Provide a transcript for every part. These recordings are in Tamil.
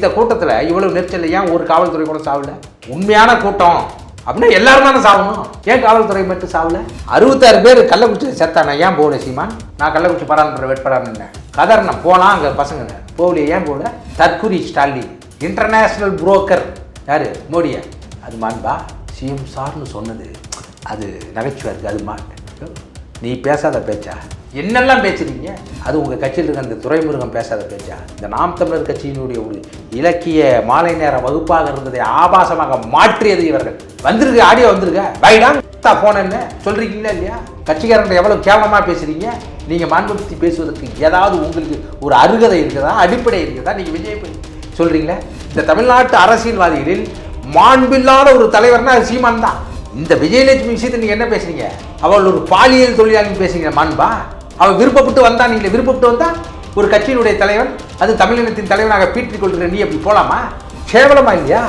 இந்த கூட்டத்தில் இவ்வளவு நெரிச்சல் ஏன் ஒரு காவல்துறை கூட சாவல? உண்மையான கூட்டம். அப்படின்னா எல்லாரும் தானே சாகணும் ஏன் காவல்துறை மட்டும் சாவல? அறுபத்தாறு பேர் கள்ளக்குறிச்சி செத்தானே? ஏன் போகல சீமான்? நான் கள்ளக்குறிச்சி பராமரிப்பு வேட்பாளர் கதர்னம் போனால் அங்கே பசங்க. போகலையே ஏன் போகல? தற்குறி ஸ்டாலின். இன்டர்நேஷ்னல் புரோக்கர் யாரு? மோடியா. அது மாண்பா சிஎம் சார்னு சொன்னது. அது நகைச்சுவை இருக்குது அது மான் நீ பேசாத பேச்சா? என்னெல்லாம் பேசுறீங்க? அது உங்கள் கட்சியில் இருக்க அந்த துறைமுருகன் பேசாத பேச்சா? இந்த நாம் தமிழர் கட்சியினுடைய ஒரு இலக்கிய மாலை நேர வகுப்பாக இருந்ததை ஆபாசமாக மாற்றியது இவர்கள். வந்திருக்கு ஆடியோ வந்திருக்க? பைடா போன என்ன? சொல்றீங்களா இல்லையா? கட்சிக்காரங்க எவ்வளோ கேவலமாக பேசுறீங்க? நீங்கள் மாண்புபடுத்தி பேசுவதற்கு ஏதாவது உங்களுக்கு ஒரு அருகதை இருக்குதா? அடிப்படை இருக்குதா? நீங்கள் விஜய் சொல்கிறீங்களா இந்த தமிழ்நாட்டு அரசியல்வாதிகளில் மாண்பில்லாத ஒரு தலைவர்னா அது சீமான் தான். இந்த விஜயலட்சுமி விஷயத்தை நீங்கள் என்ன பேசுறீங்க? அவள் ஒரு பாலியல் தொழிலாளி பேசுறீங்க மாண்பா? அவள் விருப்பப்பட்டு வந்தா நீங்க விருப்பப்பட்டு வந்தா ஒரு கட்சியினுடைய தலைவன் அது தமிழினத்தின் தலைவனாக பீற்றிக் கொள்கிற நீ அப்படி போலாமா? கேவலமா இல்லையா?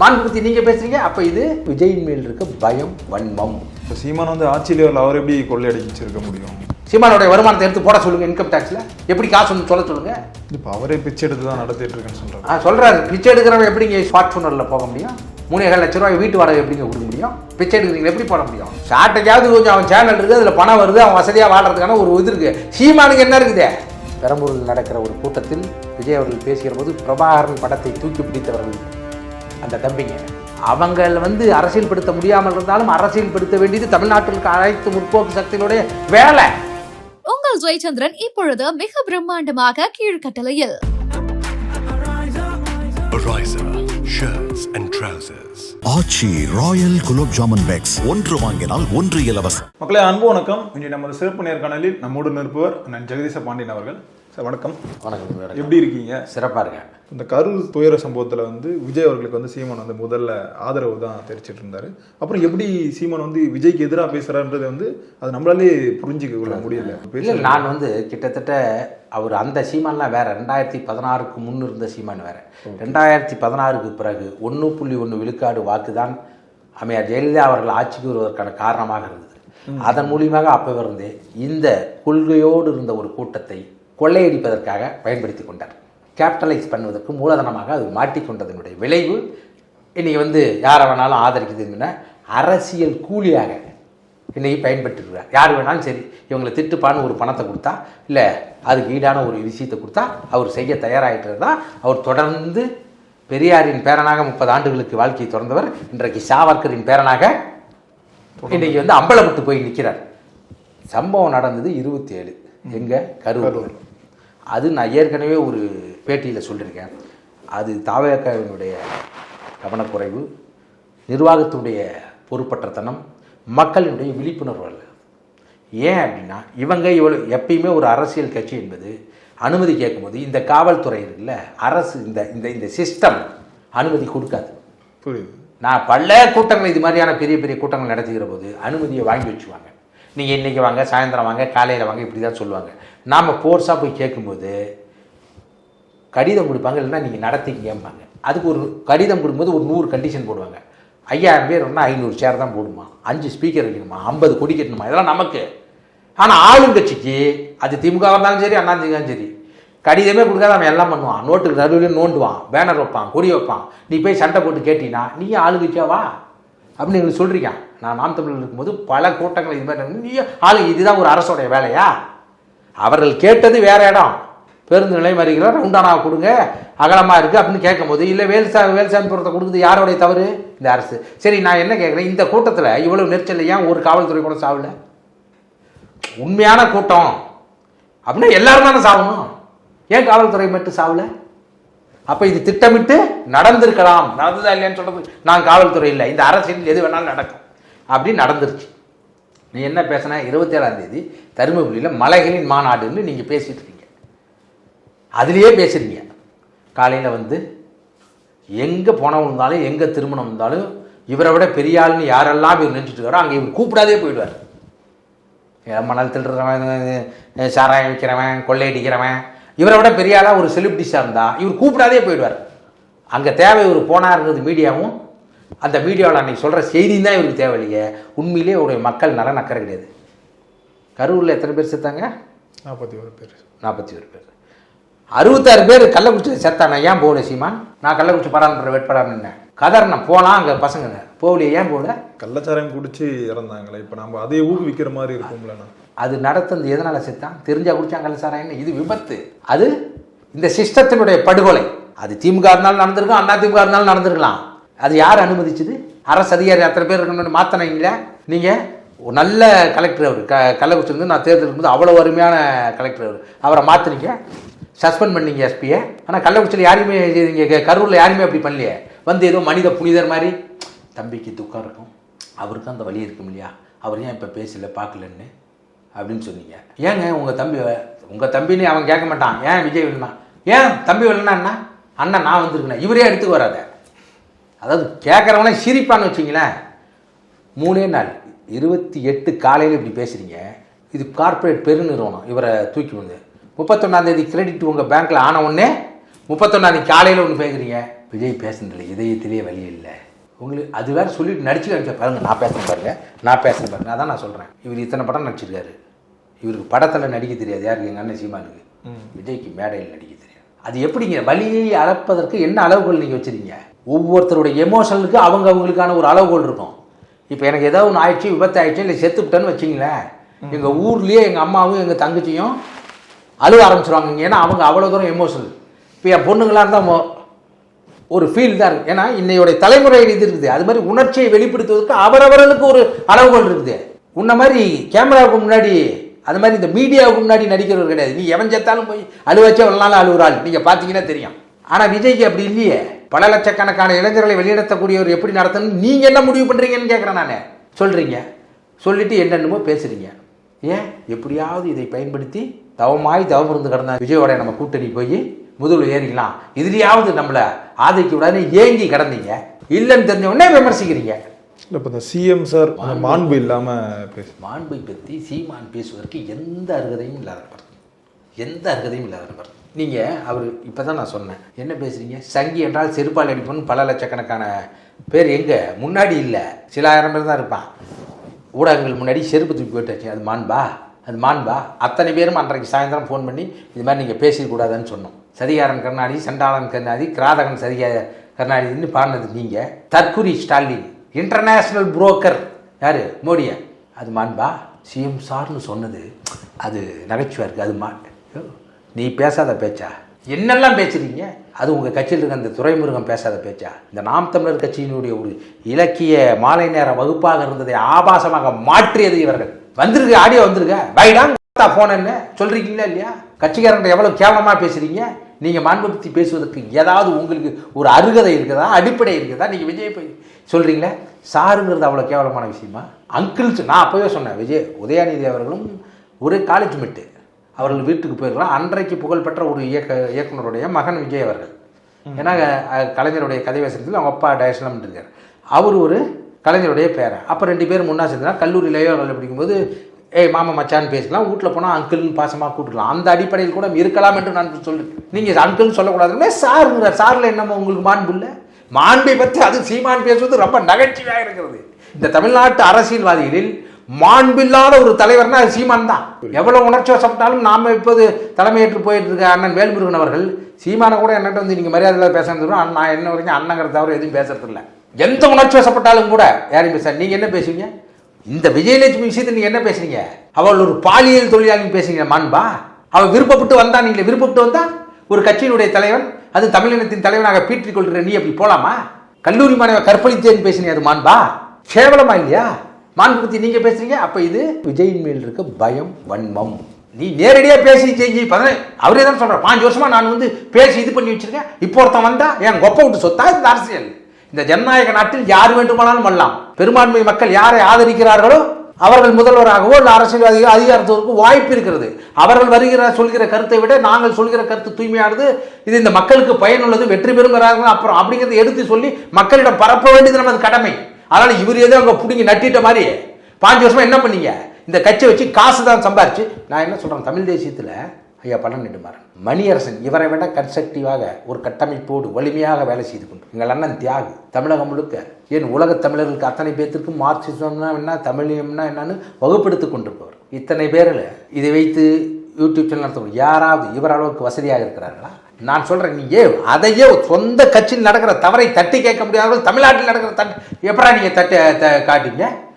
மாண்பு பத்தி நீங்க பேசுறீங்க அப்ப இது விஜயின் மேல் இருக்க பயம் வன்மம். இப்போ சீமான் வந்து ஆட்சியில் அவர் எப்படி கொள்ளையடிச்சிருக்க முடியும்? சீமானுடைய வருமானத்தை எடுத்து போட சொல்லுங்க இன்கம் டேக்ஸ்ல எப்படி காசு வந்து சொல்ல சொல்லுங்க? இப்போ அவரே பிச்சை எடுத்து தான் நடத்திட்டு இருக்கேன்னு சொல்றாரு. ஆ சொல்றாரு. பிச்சை எடுக்கிறவன் எப்படிங்க ஸ்மார்ட் ஃபோனில் போக முடியும்? மூணு ஏழு லட்ச ரூபாய் வீட்டு வாடகை எப்படிங்க கொடுக்க முடியும்? பிச்சை எடுக்கிறீங்க எப்படி போட முடியும்? ஷார்ட்டேஜாவது கொஞ்சம் அவன் சேனல் இருக்குது அதில் பணம் வருது அவன் வசதியாக வாழ்றதுக்கான ஒரு இது இருக்குது சீமானுக்கு என்ன இருக்குது? பெரம்பூரில் நடக்கிற ஒரு கூட்டத்தில் விஜய் அவர்கள் பேசுகிற போது பிரபாகரன் படத்தை தூக்கி பிடித்தவர்கள் அந்த தம்பிங்க. அவங்கள் வந்து அரசியல்படுத்த முடியாமல் இருந்தாலும் அரசியல்படுத்த வேண்டியது தமிழ்நாட்டிற்கு அனைத்து முற்போக்கு சக்திகளுடைய வேலை. உங்கள் ஜெயச்சந்திரன் இப்பொழுது மிக பிரம்மாண்டமாக கீழ்கட்டளையில். Ariza shirts and trousers. Aachi royal gulab jamun packs ஒன்று வாங்கினால் ஒன்று இலவசம். மக்களே அன்பு வணக்கம். இன்று நமது சிறப்பு நேர்காணலில் நம்மோடு நிற்பவர் அண்ணன் ஜெகதீச பாண்டியன் அவர்கள். சார் வணக்கம். வணக்கம். எப்படி இருக்கீங்க? சிறப்பாக இருக்கேன். இந்த கரூர் துயர சம்பவத்தில் வந்து விஜய் அவர்களுக்கு வந்து சீமான் வந்து முதல்ல ஆதரவு தான் தெரிவிச்சிட்டு இருந்தாரு. அப்புறம் எப்படி சீமான் வந்து விஜய்க்கு எதிராக பேசுறான்றது வந்து அது நம்மளாலே புரிஞ்சுக்க கொள்ள முடியல. இல்லை நான் வந்து கிட்டத்தட்ட அவர் அந்த சீமான்லாம் வேற ரெண்டாயிரத்தி பதினாறுக்கு முன் இருந்த சீமான் வேற. ரெண்டாயிரத்தி பதினாறுக்கு பிறகு ஒன்று புள்ளி ஒன்று விழுக்காடு வாக்கு தான் அம்மையார் ஜெயலலிதா அவர்கள் ஆட்சிக்கு வருவதற்கான காரணமாக இருந்தது. அதன் மூலியமாக அப்பவிருந்தே இந்த கொள்கையோடு இருந்த ஒரு கூட்டத்தை கொள்ளையடிப்பதற்காக பயன்படுத்தி கொண்டார். கேபிட்டலைஸ் பண்ணுவதற்கு மூலதனமாக அது மாட்டிக்கொண்டதனுடைய விளைவு. இன்றைக்கி வந்து யாரை வேணாலும் ஆதரிக்குதுன்னா அரசியல் கூலியாக இன்றைக்கி பயன்பட்டுருக்கிறார் யார் வேணாலும் சரி இவங்களை திட்டுப்பான்னு ஒரு பணத்தை கொடுத்தா இல்லை அதுக்கு ஈடான ஒரு விஷயத்தை கொடுத்தா அவர் செய்ய தயாராகிட்டு தான் அவர் தொடர்ந்து பெரியாரின் பேரனாக முப்பது ஆண்டுகளுக்கு வாழ்க்கையை தொடர்ந்தவர் இன்றைக்கு சாவர்கரின் பேரனாக இன்றைக்கி வந்து அம்பலப்பட்டு போய் நிற்கிறார். சம்பவம் நடந்தது இருபத்தி ஏழு எங்க? கரூர். அது நான் ஏற்கனவே ஒரு பேட்டியில் சொல்லியிருக்கேன். அது தாவகவினுடைய கவனக்குறைவு நிர்வாகத்தினுடைய பொறுப்பற்றத்தனம் மக்களினுடைய விழிப்புணர்வு அல்ல. ஏன் அப்படின்னா இவங்க இவ்வளோ எப்பயுமே ஒரு அரசியல் கட்சி என்பது அனுமதி கேட்கும்போது இந்த காவல்துறை இருக்குல்ல அரசு இந்த இந்த இந்த சிஸ்டம் அனுமதி கொடுக்காது. புரியுது. நான் பல கூட்டங்கள் இது மாதிரியான பெரிய பெரிய கூட்டங்கள் நடத்துகிற போது அனுமதியை வாங்கி வச்சுவாங்க. நீங்கள் இன்றைக்கி வாங்க சாயந்தரம் வாங்க காலையில் வாங்க இப்படி தான் சொல்லுவாங்க. நாம் ஃபோர்ஸாக போய் கேட்கும்போது கடிதம் கொடுப்பாங்க இல்லைன்னா நீங்கள் நடத்திக்கம்பாங்க அதுக்கு ஒரு கடிதம் கொடுக்கும்போது ஒரு நூறு கண்டிஷன் போடுவாங்க. ஐயாயிரம் பேர் இருந்தால் ஐநூறு சேர் தான் போடுமா? அஞ்சு ஸ்பீக்கர் வைக்கணுமா? ஐம்பது கொடி கட்டணுமா? இதெல்லாம் நமக்கு. ஆனால் ஆளுங்கட்சிக்கு அது திமுக இருந்தாலும் சரி அண்ணா திமுகவும் சரி கடிதமே கொடுக்காத அவன் எல்லாம் பண்ணுவான். நோட்டுக்கு நடுவில் நோண்டுவான். பேனர் வைப்பான் கொடி வைப்பான். நீ போய் சண்டை போட்டு கேட்டினா நீ ஆளுங்கட்சியாவா அப்படின்னு எங்களுக்கு சொல்கிறீங்க நான் நாம் தமிழில் இருக்கும்போது பல கூட்டங்கள் இது மாதிரி ஆளு இதுதான் ஒரு அரசோடைய வேலையா? அவர்கள் கேட்டது வேற இடம். பேருந்து நிலைமறிகளை ரவுண்டானா கொடுங்க அகலமாக இருக்குது அப்படின்னு கேட்கும்போது இல்லை வேல்சா வேல்சாமிபுரத்தை கொடுக்குறது யாருடைய தவறு? இந்த அரசு. சரி நான் என்ன கேட்குறேன் இந்த கூட்டத்தில் இவ்வளவு நெரிச்சல் ஏன் ஒரு காவல்துறை கூட சாவல உண்மையான கூட்டம். அப்படின்னா எல்லாரும் தானே சாகணும் ஏன் காவல்துறை மட்டும் சாவல? அப்போ இது திட்டமிட்டு நடந்திருக்கலாம். நடந்ததா இல்லையான்னு சொல்றது. நான் காவல்துறை இல்லை. இந்த அரசியல் எது வேணாலும் நடக்கும். அப்படி நடந்துருச்சு. நீ என்ன பேசின? இருபத்தேழாம் தேதி தருமபுரியில் மலைகளின் மாநாடுன்னு நீங்கள் பேசிகிட்டு இருக்கீங்க. அதுலேயே பேசுறீங்க. காலையில் வந்து எங்கே போனவங்க இருந்தாலும் எங்கே திருமணம் இருந்தாலும் இவரை விட பெரிய ஆளுன்னு யாரெல்லாம் இவர் நினச்சிட்டு இருக்காரோ அங்கே இவர் கூப்பிடாதே போயிடுவார். மணல் திருடுறவன் சாராயம் விற்கிறவன் கொள்ளையடிக்கிறவன் இவரை விட பெரிய ஆளாக ஒரு செலிபிரிட்டிஸாக இருந்தால் இவர் கூப்பிடாதே போயிடுவார். அங்கே தேவை இவர் போனாருங்கிறது மீடியாவும் அந்த மீடியாவில் அன்னைக்கு சொல்கிற செய்தி தான் இவருக்கு தேவையில்லையே. உண்மையிலே அவருடைய மக்கள் நலன் அக்கறை கிடையாது. கரூரில் எத்தனை பேர் செத்தாங்க? நாற்பத்தி ஒரு பேர். நாற்பத்தி ஒரு பேர். அறுபத்தாறு பேர் கள்ளக்குறிச்சி செத்தானே ஏன் போகல சீமான் நான் கள்ளக்குறிச்சி படாமன்ற வேட்பாளர் நின்னேன். கதறினேன் போகலாம் அங்கே பசங்க போகலையே ஏன் போகல? கள்ளச்சாராயம் குடிச்சு இறந்தாங்களே. இப்ப நம்ம அதை ஊக்குவிக்கிற மாதிரி இருக்கும்லண்ணா அது நடத்துனது எதனால் செத்தான்? தெரிஞ்சா சார் என்ன இது விபத்து. அது இந்த சிஸ்டத்தினுடைய படுகொலை. அது திமுக இருந்தாலும் நடந்திருக்கும் அண்ணா திமுக இருந்தாலும் நடந்திருக்கலாம். அது யார் அனுமதிச்சது? அரசு அதிகாரி அத்தனை பேர் இருக்கணும்னு மாற்றினீங்களே நீங்கள் ஒரு நல்ல கலெக்டர் அவர். க கள்ளக்குறிச்சி வந்து நான் தேர்தல் இருக்கும்போது அவ்வளோ அருமையான கலெக்டர் அவர். அவரை மாற்றினீங்க சஸ்பெண்ட் பண்ணீங்க எஸ்பியை ஆனால் கள்ளக்குறிச்சியில் யாருமே இங்கே கரூரில் யாருமே அப்படி பண்ணலையே. வந்து ஏதோ மனித புனிதர் மாதிரி. தம்பிக்கு துக்கம் இருக்கும். அவருக்கும் அந்த வழி இருக்கும் இல்லையா? அவர் ஏன் இப்போ பேசல பார்க்கலன்னு? அப்படின்னு சொன்னீங்க. ஏங்க உங்கள் தம்பி உங்கள் தம்பின்னு அவன் கேட்க மாட்டான். ஏன் விஜய் வேணுமா? ஏன் தம்பி வரலன்னா அண்ணா அண்ணன் நான் வந்திருக்கேன். இவரே எடுத்துக்கு வராத. அதாவது கேட்குறவனே சிரிப்பான்னு வச்சிங்களேன். மூணே நாள். இருபத்தி எட்டு காலையில் இப்படி பேசுகிறீங்க இது கார்ப்பரேட் பெருநிறுவனம். இவரை தூக்கி வந்து முப்பத்தொன்னாந்தேதி கிரெடிட் உங்கள் பேங்க்கில் ஆன உடனே முப்பத்தொன்னாந்தேதி காலையில் ஒன்று பேசுகிறீங்க விஜய் பேசுனதில்ல இதயத்திலே வழி இல்லை. உங்களுக்கு அது வேற சொல்லிட்டு நடிச்சு காமிச்ச பாருங்க நான் பேசுகிறேன் பாருங்க. நான் பேசுகிறேன் பாருங்க. அதான் நான் சொல்கிறேன் இவர் இத்தனை படம் நடிச்சிருக்காரு. இவருக்கு படத்தில் நடிக்க தெரியாது. யாருக்கு? எங்கள் அண்ணன் சீமானுக்கு. விஜய்க்கு மேடையில் நடிக்க தெரியாது. அது எப்படிங்க? வலியை அளப்பதற்கு என்ன அளவுகோல் நீங்கள் வச்சிருக்கீங்க? ஒவ்வொருத்தருடைய எமோஷனலுக்கு அவங்க அவங்களுக்கான ஒரு அளவுகோல் இருக்கும். இப்போ எனக்கு ஏதாவது ஒன்று ஆயிடுச்சு விபத்து ஆயிடுச்சு இல்லை செத்துவிட்டேன்னு வச்சிங்களேன் எங்கள் ஊர்லேயே எங்கள் அம்மாவும் எங்கள் தங்கச்சியும் அழுக ஆரம்பிச்சிருவாங்க ஏன்னா அவங்க அவ்வளோ தூரம் எமோஷனல் இப்போ என் பொண்ணுங்களாக இருந்தால் ஒரு ஃபீல் தான் இருக்குது ஏன்னா இன்னையோடைய தலைமுறை இது இருக்குது. அது மாதிரி உணர்ச்சியை வெளிப்படுத்துவதற்கு அவரவர்களுக்கு ஒரு அளவுகோல் இருக்குது. உன்ன மாதிரி கேமராவுக்கு முன்னாடி அது மாதிரி இந்த மீடியாவுக்கு முன்னாடி நடிக்கிறவர் கிடையாது. நீ எவன் செத்தாலும் போய் அழுவச்சே ஒரு நாள் அழுகுறாள் நீங்கள் பார்த்தீங்கன்னா தெரியும். ஆனால் விஜய்க்கு அப்படி இல்லையே. பல லட்சக்கணக்கான இளைஞர்களை வெளியிடத்தக்கூடியவர் எப்படி நடத்தணும் நீங்கள் என்ன முடிவு பண்ணுறீங்கன்னு கேட்குறேன் நான். சொல்கிறீங்க சொல்லிட்டு என்னென்னமோ பேசுகிறீங்க ஏன்? எப்படியாவது இதை பயன்படுத்தி தவமாய் தவம் இருந்து கிடந்த விஜயோட நம்ம கூட்டணி போய் முதல்ல ஏறிக்கலாம் இதுலயாவது நம்மளை ஆதரிக்க விடாதுன்னு ஏங்கி கிடந்தீங்க. இல்லைன்னு தெரிஞ்ச உடனே விமர்சிக்கிறீங்க. இல்ல இப்ப இந்த சிஎம் சார் மாண்பு. இல்லாம பேசு மாண்பை பற்றி சீமான் பேசுவதற்கு எந்த அருகதையும் இல்லாதவர் எந்த அருகதையும் இல்லாதவர் நீங்கள் அவர் இப்போ தான் நான் சொன்னேன். என்ன பேசுகிறீங்க சங்கி என்றால் செருப்பால் அடிப்போன்னு பல லட்சக்கணக்கான பேர். எங்கே? முன்னாடி இல்லை. சில ஆயிரம் பேர் தான் இருப்பான். ஊடகங்கள் முன்னாடி செருப்பு தூக்கி போயிட்டாச்சு அது மாண்பா? அது மாண்பா? அத்தனை பேரும் அன்றைக்கு சாயந்தரம் ஃபோன் பண்ணி இது மாதிரி நீங்கள் பேசிக்கூடாதுன்னு சொன்னோம். சதிகாரன் கருணாநிதி சண்டாளன் கருணாநிதி கிராதகன் சதிகா கருணாநிதின்னு பாடினது நீங்கள் தற்குறி ஸ்டாலின். இன்டர்நேஷ்னல் புரோக்கர் யார்? மோடியா. அது மாண்பா? சிஎம் சார்னு சொன்னது அது நகைச்சுவாக இருக்குது அது மா நீ பேசாத பேச்சா? என்னெல்லாம் பேசுறீங்க? அது உங்கள் கட்சியில் இருக்க அந்த துறைமுருகன் பேசாத பேச்சா? இந்த நாம் தமிழர் கட்சியினுடைய ஒரு இலக்கிய மாலை நேர வகுப்பாக இருந்ததை ஆபாசமாக மாற்றியது இவர்கள். வந்திருக்கு ஆடியோ வந்திருக்க? வைடாங்க போன என்ன? சொல்றீங்களா இல்லையா? கட்சிக்காரங்க எவ்வளோ கேவலமாக பேசுறீங்க? நீங்கள் மாண்பு பற்றி பேசுவதற்கு ஏதாவது உங்களுக்கு ஒரு அருகதை இருக்குதா? அடிப்படை இருக்குதா? நீங்கள் விஜய் போய் சொல்கிறீங்களே சாருங்கிறது அவ்வளோ கேவலமான விஷயமா? அங்கிள்ஸ் நான் அப்போவே சொன்னேன் விஜய் உதயாநிதி அவர்களும் ஒரு காலேஜ் மெட்டு அவர்கள் வீட்டுக்கு போயிருக்கலாம் அன்றைக்கு புகழ்பெற்ற ஒரு இயக்க இயக்குனருடைய மகன் விஜய் அவர்கள். ஏன்னா கலைஞருடைய கதை வசனத்தில் அவங்க அப்பா டயஸ்லாம் இருக்கார். அவர் ஒரு கலைஞருடைய பேரன். அப்போ ரெண்டு பேரும் முன்னா சேர்ந்தா கல்லூரியிலேயோ கல்வி படிக்கும்போது ஏய் மாமா மச்சான்னு பேசலாம் வீட்டில் போனால் அங்கிள்னு பாசமாக கூப்பிடலாம் அந்த அடிப்படையில் கூட இருக்கலாம் என்று நான் சொல்லுறேன் நீங்கள் அங்கிள்னு சொல்லக்கூடாதுன்னு சாருங்கிற சாரில் என்னம்மா உங்களுக்கு மாண்பு இல்லை. மாண்பை பற்றி அது சீமான் பேசுவது ரொம்ப நகைச்சுவையாக இருக்கிறது. இந்த தமிழ்நாட்டு அரசியல்வாதிகளில் மாண்பில்லாத ஒரு தலைவர்னா அது சீமான் தான். எவ்வளவு உணர்ச்சி வசப்பட்டாலும் நாம இப்போது தலைமையேற்று போயிட்டு இருக்க அண்ணன் வேல்முருகன் அவர்கள் சீமானை கூட என்கிட்ட வந்து நீங்கள் மரியாதையில் பேசுறது நான் என்ன வரைக்கும் அண்ணங்கிற தவிர எதுவும் பேசுறதில்ல. எந்த உணர்ச்சி வசப்பட்டாலும் கூட யாரையும் பேச நீங்கள் என்ன பேசுவீங்க? இந்த விஜயலட்சுமி விஷயத்தை நீங்கள் என்ன பேசுறீங்க? அவள் ஒரு பாலியல் தொழிலாளி பேசுறீங்க மாண்பா? அவள் விருப்பப்பட்டு வந்தா நீங்கள் விருப்பப்பட்டு வந்தா ஒரு கட்சியினுடைய தலைவன் அது தமிழினத்தின் தலைவனாக பீற்றிக் கொள்கிற நீ அப்படி போலாமா? கல்லூரி மாணவ கற்பழித்தேன்னு பேசினீங்க அது மாண்பா? கேவலமா இல்லையா? மாண்பு பற்றி நீங்கள் பேசுறீங்க. அப்போ இது விஜயின் மேல் இருக்க பயம் வன்மம். நீ நேரடியாக பேசி செஞ்சு பதினே அவரே தான் சொல்கிறார் பாஞ்சு வருஷமாக நான் வந்து பேசி இது பண்ணி வச்சிருக்கேன். இப்போ ஒருத்தன் வந்தால் என் கொப்பை விட்டு சொத்தா இந்த அரசியல்? இந்த ஜனநாயக நாட்டில் யார் வேண்டுமானாலும் வரலாம். பெரும்பான்மை மக்கள் யாரை ஆதரிக்கிறார்களோ அவர்கள் முதல்வராகவோ இல்லை அரசியல்வாதிகள் அதிகாரத்திற்கு வாய்ப்பு இருக்கிறது. அவர்கள் வருகிற சொல்கிற கருத்தை விட நாங்கள் சொல்கிற கருத்து தூய்மையானது இது இந்த மக்களுக்கு பயனுள்ளது வெற்றி பெறுங்கிறார்கள் அப்புறம் அப்படிங்கிறத எடுத்து சொல்லி மக்களிடம் பரப்ப வேண்டியது நமது கடமை. அதனால் இவர் ஏதோ அங்கே பிடிங்கி நட்டிட்ட மாதிரி பாஞ்சு வருஷமாக என்ன பண்ணீங்க? இந்த கட்சியை வச்சு காசு தான் சம்பாரிச்சு. நான் என்ன சொல்கிறேன் தமிழ் தேசியத்தில் ஐயா பன்னெண்டு நெடுமாறன் மணியரசன் இவரை விட கன்ஸ்ட்ரக்டிவாக ஒரு கட்டமைப்போடு வலிமையாக வேலை செய்து கொண்டு எங்கள் அண்ணன் தியாகு தமிழகம் முழுக்க ஏன் உலகத் தமிழர்களுக்கு அத்தனை பேர்த்திற்கும் மார்க்சிசம்னா என்ன தமிழியம்னா என்னன்னு வகுப்படுத்தி கொண்டிருப்பவர். இத்தனை பேரில் இதை வைத்து யூடியூப் சேனல் நடத்தணும் யாராவது இவர் அளவுக்கு வசதியாக இருக்கிறார்களா? நான் சொல்கிறேன் நீ ஏ அதையே சொந்த கட்சியில் நடக்கிற தவறை தட்டி கேட்க முடியாதவர்கள் தமிழ்நாட்டில் நடக்கிற தட்டு எப்படா நீங்கள் தட்டு த-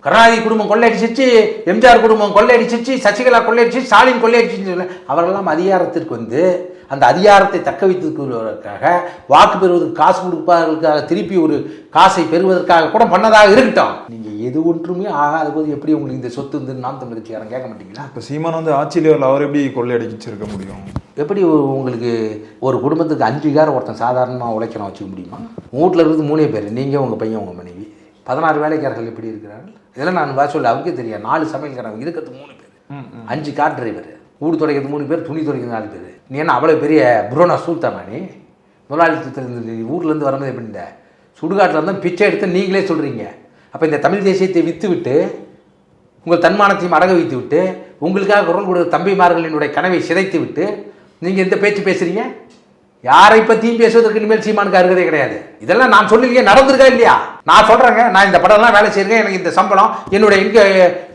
கருணாநிதி குடும்பம் கொள்ளையடிச்சிச்சு எம்ஜிஆர் குடும்பம் கொள்ளையடிச்சிச்சு சசிகலா கொள்ளையடிச்சு ஸ்டாலின் கொள்ளையடிச்சின்னு சொல்லி அவர்களெல்லாம் அதிகாரத்திற்கு வந்து அந்த அதிகாரத்தை தக்க வைத்துக் கொள்வதற்காக வாக்கு பெறுவதற்கு காசு கொடுப்பதற்காக திருப்பி ஒரு காசை பெறுவதற்காக கூட பண்ணதாக இருக்கட்டும். நீங்கள் எது ஒன்றுமே ஆகாத போது எப்படி உங்களுக்கு இந்த சொத்து வந்து நாம் தமிழ் கட்சிக்காரன் கேட்க மாட்டீங்களா? இப்போ சீமான் வந்து ஆட்சியிலே அவர் எப்படி கொள்ளையடிச்சிருக்க முடியும்? எப்படி ஒரு- உங்களுக்கு ஒரு குடும்பத்துக்கு அஞ்சு காரம் ஒருத்தன் சாதாரணமாக உழைக்கணும் வச்சுக்க முடியுமா? வீட்டில் இருக்கிறது மூணே பேர் நீங்கள் உங்கள் பையன் உங்கள் மனைவி. பதினாறு வேலைக்காரர்கள் எப்படி இருக்கிறார்கள். இதெல்லாம் நான் வா சொல்ல அவருக்கே தெரியும் நாலு சமையல்காரங்க இருக்கிறது மூணு பேர். அஞ்சு கார் டிரைவர் வீடு துடைக்கிறது மூணு பேர் துணி துடைக்கிறது நாலு பேர். நீ என்ன அவ்வளோ பெரிய புரோனா சூழ்த்தாமா நீ? முதலாளித்தத்திலிருந்து ஊர்லேருந்து வரும்போது எப்படி இந்த சுடுகாட்டில் இருந்தால் பிச்சை எடுத்து நீங்களே சொல்கிறீங்க அப்போ இந்த தமிழ் தேசியத்தை விற்று விட்டு உங்கள் தன்மானத்தையும் அடக வைத்து விட்டு உங்களுக்காக குரல் கொடுத்த தம்பிமார்களினுடைய கனவை சிதைத்து விட்டு நீங்கள் எந்த பேச்சு பேசுறீங்க? யாரை பற்றியும் பேசுவதற்கு இனிமேல் சீமானுக்கு அருகதே கிடையாது. இதெல்லாம் நான் சொல்லலையே நடந்திருக்கா இல்லையா? நான் சொல்கிறேங்க நான் இந்த படம்லாம் வேலை செய்கிறேன் எனக்கு இந்த சம்பளம் என்னுடைய இன்க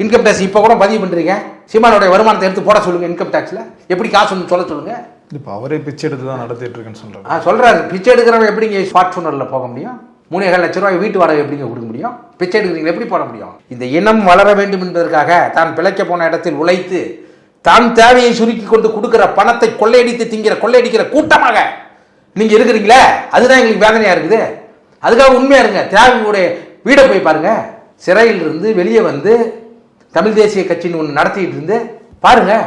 இன்கம் டேக்ஸ் இப்போ கூட பதிவு பண்ணுறீங்க சீமானுடைய வருமானத்தை எடுத்து போட சொல்லுங்கள் இன்கம் டேக்ஸில் எப்படி காசுன்னு சொல்ல சொல்லுங்கள் இப்போ அவரே பிச்சை எடுத்து தான் நடத்திட்டு இருக்கேன்னு சொல்றாரு. ஆ சொல்கிறாரு பிச்சை எடுக்கிறவன் எப்படிங்க ஃபார்ச்சுனரில் போக முடியும்? மூணு ஏழு லட்ச ரூபாய் வீட்டு வாடகை எப்படிங்க கொடுக்க முடியும்? பிச்சை எடுக்கிறீங்க எப்படி போட முடியும்? இந்த இனம் வளர வேண்டும் என்பதற்காக தான் பிழைக்க போன இடத்தில் உழைத்து தான் தேவையை சுருக்கி கொண்டு கொடுக்கிற பணத்தை கொள்ளையடித்து திங்கிற கொள்ளையடிக்கிற கூட்டமாக நீங்கள் இருக்கிறீங்களே அதுதான் எங்களுக்கு வேதனையாக இருக்குது. அதுக்காக உண்மையாக இருங்க. தேவையுடைய வீடை போய் பாருங்கள் சிறையில் இருந்து வெளியே வந்து தமிழ் தேசிய கட்சின்னு ஒன்று நடத்திக்கிட்டு இருந்து பாருங்கள்